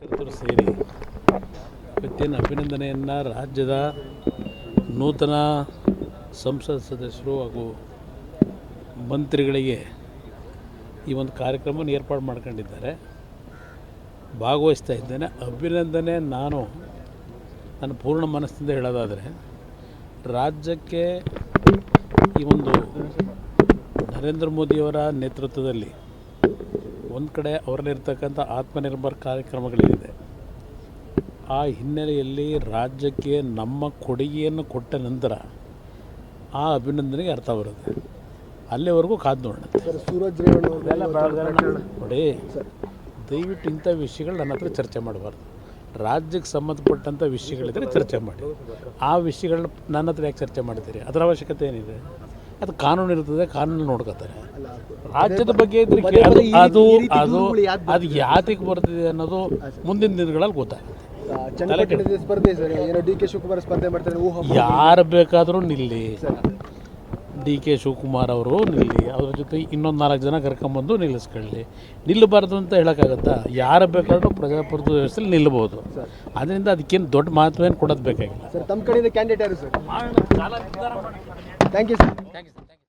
ಕಾರ್ಯಕರ್ತರು ಸೇರಿ. ಇವತ್ತಿನ ಅಭಿನಂದನೆಯನ್ನು ರಾಜ್ಯದ ನೂತನ ಸಂಸತ್ ಸದಸ್ಯರು ಹಾಗೂ ಮಂತ್ರಿಗಳಿಗೆ ಈ ಒಂದು ಕಾರ್ಯಕ್ರಮವನ್ನು ಏರ್ಪಾಡು ಮಾಡ್ಕೊಂಡಿದ್ದಾರೆ. ಭಾಗವಹಿಸ್ತಾ ಇದ್ದೇನೆ. ಅಭಿನಂದನೆ ನಾನು ನನ್ನ ಪೂರ್ಣ ಮನಸ್ಸಿಂದ ಹೇಳೋದಾದರೆ, ರಾಜ್ಯಕ್ಕೆ ಈ ಒಂದು ನರೇಂದ್ರ ಮೋದಿಯವರ ನೇತೃತ್ವದಲ್ಲಿ ಒಂದು ಕಡೆ ಅವರಲ್ಲಿರ್ತಕ್ಕಂಥ ಆತ್ಮನಿರ್ಭರ್ ಕಾರ್ಯಕ್ರಮಗಳೇನಿದೆ ಆ ಹಿನ್ನೆಲೆಯಲ್ಲಿ ರಾಜ್ಯಕ್ಕೆ ನಮ್ಮ ಕೊಡುಗೆಯನ್ನು ಕೊಟ್ಟ ನಂತರ ಆ ಅಭಿನಂದನೆಗೆ ಅರ್ಥ ಬರುತ್ತೆ. ಅಲ್ಲಿವರೆಗೂ ಕಾದು ನೋಡೋಣ ಸರ್ ಸೂರಜ್ ನೋಡಿ ದಯವಿಟ್ಟು ಇಂಥ ವಿಷಯಗಳು ನನ್ನ ಹತ್ರ ಚರ್ಚೆ ಮಾಡಬಾರ್ದು. ರಾಜ್ಯಕ್ಕೆ ಸಂಬಂಧಪಟ್ಟಂಥ ವಿಷಯಗಳಿದ್ದರೆ ಚರ್ಚೆ ಮಾಡಿ. ಆ ವಿಷಯಗಳನ್ನ ನನ್ನ ಹತ್ರ ಯಾಕೆ ಚರ್ಚೆ ಮಾಡ್ತೀರಿ? ಅದರ ಅವಶ್ಯಕತೆ ಏನಿದೆ? ಅದು ಕಾನೂನು ಇರ್ತದೆ ಕಾನೂನು ನೋಡ್ಕೋತಾರೆ ರಾಜ್ಯದ ಬಗ್ಗೆ ಇದ್ರೆ ಅದು ಅದು ಅದು ಯಾತಿಗೆ ಯಾಕ್ ಅದು ಯಾತಕ್ಕೆ ಬರ್ತಿದೆ ಅನ್ನೋದು ಮುಂದಿನ ದಿನಗಳಲ್ಲಿ ಗೊತ್ತಾಗುತ್ತೆ. ಸ್ಪರ್ಧೆ ಏನೋ ಡಿ ಕೆ ಶಿವಕುಮಾರ್ ಸ್ಪರ್ಧೆ ಮಾಡ್ತಾರೆ ಯಾರು ಬೇಕಾದರೂ ನಿಲ್ಲಿ. ಡಿ ಕೆ ಶಿವಕುಮಾರ್ ಅವರು ನಿಲ್ಲಿ ಅದ್ರ ಜೊತೆ ಇನ್ನೊಂದು ನಾಲ್ಕು ಜನ ಕರ್ಕೊಂಬಂದು ನಿಲ್ಲಿಸ್ಕೊಳ್ಳಿ. ನಿಲ್ಲಬಾರ್ದು ಅಂತ ಹೇಳೋಕ್ಕಾಗತ್ತಾ? ಯಾರು ಬೇಕಾದ್ರೂ ಪ್ರಜಾಪ್ರಭುತ್ವ ವ್ಯವಸ್ಥೆಯಲ್ಲಿ ನಿಲ್ಲಬಹುದು ಅದರಿಂದ ಅದಕ್ಕೇನು ದೊಡ್ಡ ಮಹತ್ವೇನು ಕೊಡೋದು ಬೇಕಾಗಿಲ್ಲ. ಸರ್ ತಮ್ಮ ಕಡೆಯಿಂದ ಕ್ಯಾಂಡಿಡೇಟ್ ಯಾರು ಸರ್? Thank you sir